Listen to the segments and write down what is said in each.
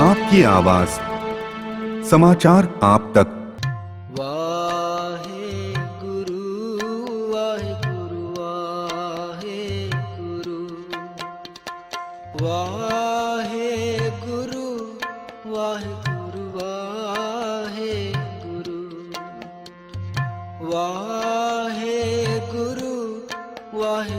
आपकी आवाज़। समाचार आप तक। वाहे गुरु वाहे गुरु वाहे गुरु। वाहे गुरु वाहे गुरु वाहे गुरु। वाहे गुरु, वाहे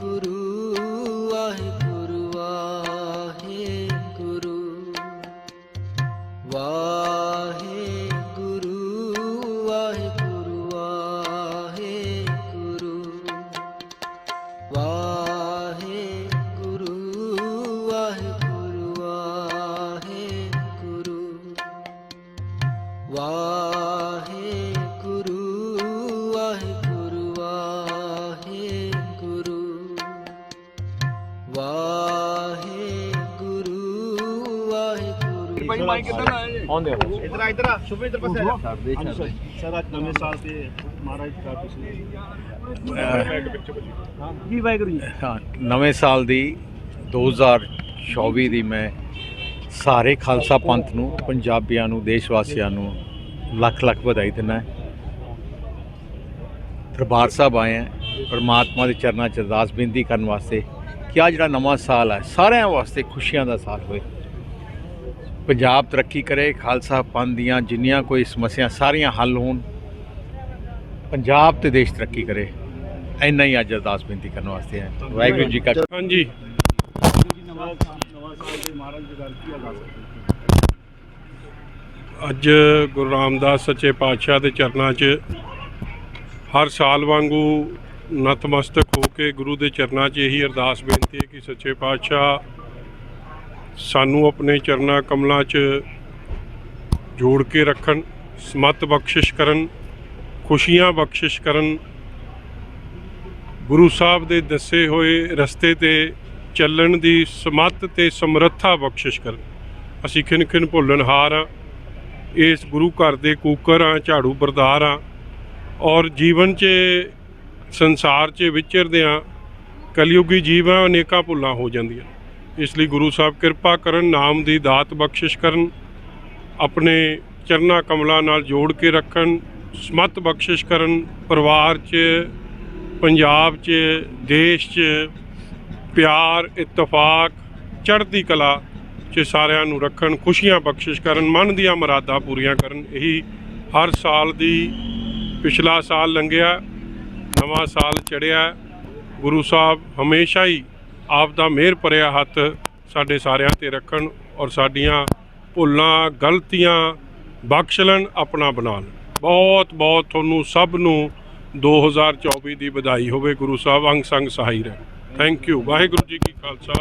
ਗੁਰੂ ਵਾਹਿ ਗੁਰੂ ਗੁਰੂ ਵਾਹਿ ਗੁਰੂ ਵਾਹਿ ਗੁਰੂ ਗੁਰੂ ਵਾਹਿ ਭਾਈ ਮਾਈਕ ਕਿੱਧਰ ਆਇਆ ਜੀ? ਆਉਂਦੇ ਹੋ ਇਧਰ ਆ ਇਧਰ ਆ ਸ਼ੁਭ ਇਧਰ ਪਾਸੇ ਆ ਛੱਡਦੇ ਛੱਡਦੇ ਸਰ ਅੱਜ ਨਵੇਂ ਸਾਲ ਤੇ ਮਹਾਰਾਜ ਦਾ ਪਿਛਲੇ ਜੀ ਵਾਹਿਗੁਰੂ ਜੀ? ਹਾਂ ਨਵੇਂ ਸਾਲ ਦੀ 2024 ਦੀ ਮੈਂ ਸਾਰੇ ਖਾਲਸਾ ਪੰਥ ਨੂੰ ਪੰਜਾਬੀਆਂ ਨੂੰ ਦੇਸ਼ ਵਾਸੀਆਂ ਨੂੰ ਲੱਖ ਲੱਖ ਵਧਾਈ ਦਿੰਦਾ ਦਰਬਾਰ ਸਾਹਿਬ ਆਏ ਹਾਂ ਪਰਮਾਤਮਾ ਦੇ ਚਰਨਾਂ 'ਚ ਅਰਦਾਸ ਬੇਨਤੀ ਕਰਨ ਵਾਸਤੇ ਕਿ ਆ ਜਿਹੜਾ ਨਵਾਂ ਸਾਲ ਹੈ ਸਾਰਿਆਂ ਵਾਸਤੇ ਖੁਸ਼ੀਆਂ ਦਾ ਸਾਲ ਹੋਏ। ਪੰਜਾਬ ਤਰੱਕੀ ਕਰੇ ਖਾਲਸਾ ਪੰਥ ਦੀਆਂ ਜਿੰਨੀਆਂ ਕੋਈ ਸਮੱਸਿਆ ਸਾਰੀਆਂ ਹੱਲ ਹੋਣ। ਪੰਜਾਬ ਤੇ ਦੇਸ਼ ਤਰੱਕੀ ਕਰੇ। ਇੰਨਾ ਹੀ ਅੱਜ ਅਰਦਾਸ ਬੇਨਤੀ ਕਰਨ ਵਾਸਤੇ ਹੈ ਵਾਹਿਗੁਰੂ ਜੀ ਕਾ ਹਾਂਜੀ। ਅੱਜ ਗੁਰੂ ਰਾਮਦਾਸ ਸੱਚੇ ਪਾਤਸ਼ਾਹ ਦੇ ਚਰਨਾਂ 'ਚ ਹਰ ਸਾਲ ਵਾਂਗੂ ਨਤਮਸਤਕ ਹੋ ਕੇ ਗੁਰੂ ਦੇ ਚਰਨਾਂ 'ਚ ਇਹੀ ਅਰਦਾਸ ਬੇਨਤੀ ਹੈ ਕਿ ਸੱਚੇ ਪਾਤਸ਼ਾਹ ਸਾਨੂੰ ਆਪਣੇ ਚਰਨਾਂ ਕਮਲਾਂ 'ਚ ਜੋੜ ਕੇ ਰੱਖਣ, ਸਮਤ ਬਖਸ਼ਿਸ਼ ਕਰਨ, ਖੁਸ਼ੀਆਂ ਬਖਸ਼ਿਸ਼ ਕਰਨ। ਗੁਰੂ ਸਾਹਿਬ ਦੇ ਦੱਸੇ ਹੋਏ ਰਸਤੇ ਤੇ ਚੱਲਣ ਦੀ ਸਮਤ ਤੇ ਸਮਰੱਥਾ ਬਖਸ਼ਿਸ਼ ਕਰਨ। ਅਸੀਂ ਖਿਨ ਖਿਨ ਭੁੱਲਣਹਾਰ ਹਾਂ ਇਸ ਗੁਰੂ ਘਰ ਦੇ ਕੂਕਰ ਹਾਂ ਝਾੜੂ ਬਰਦਾਰ ਹਾਂ ਔਰ ਜੀਵਨ 'ਚ, ਸੰਸਾਰ 'ਚ ਵਿਚਰਦੇ ਹਾਂ ਕਲਯੁਗੀ ਜੀਵਾਂ ਅਨੇਕਾਂ ਭੁੱਲਾਂ ਹੋ ਜਾਂਦੀਆਂ। ਇਸ ਲਈ ਗੁਰੂ ਸਾਹਿਬ ਕਿਰਪਾ ਕਰਨ, ਨਾਮ ਦੀ ਦਾਤ ਬਖਸ਼ਿਸ਼ ਕਰਨ, ਆਪਣੇ ਚਰਨਾ ਕਮਲਾਂ ਨਾਲ ਜੋੜ ਕੇ ਰੱਖਣ, ਸਮਤ ਬਖਸ਼ਿਸ਼ ਕਰਨ, ਪਰਿਵਾਰ 'ਚ, ਪੰਜਾਬ 'ਚ, ਦੇਸ਼ 'ਚ ਪਿਆਰ, ਇਤਫਾਕ, ਚੜ੍ਹਦੀ ਕਲਾ 'ਚ ਸਾਰਿਆਂ ਨੂੰ ਰੱਖਣ, ਖੁਸ਼ੀਆਂ ਬਖਸ਼ਿਸ਼ ਕਰਨ, ਮਨ ਦੀਆਂ ਮੁਰਾਦਾਂ ਪੂਰੀਆਂ ਕਰਨ। ਇਹੀ ਹਰ ਸਾਲ ਦੀ ਪਿਛਲਾ ਸਾਲ ਲੰਘਿਆ, ਨਵਾਂ ਸਾਲ ਚੜਿਆ ਗੁਰੂ ਸਾਹਿਬ ਹਮੇਸ਼ਾ ਹੀ ਆਪ ਦਾ ਮਿਹਰ ਭਰਿਆ ਹੱਥ ਸਾਡੇ ਸਾਰਿਆਂ ਤੇ ਰੱਖਣ ਔਰ ਸਾਡੀਆਂ ਭੁੱਲਾਂ, ਗਲਤੀਆਂ ਬਖਸ਼ ਲੈਣ, ਆਪਣਾ ਬਣਾ ਲੈਣ। ਬਹੁਤ ਬਹੁਤ ਤੁਹਾਨੂੰ ਸਭ ਨੂੰ 2024 ਦੀ ਵਧਾਈ ਹੋਵੇ। ਗੁਰੂ ਸਾਹਿਬ, ਅੰਗ ਸੰਗ ਸਹਾਈ ਰਹਿਣ thank you Waheguru ji Ki Khalsa.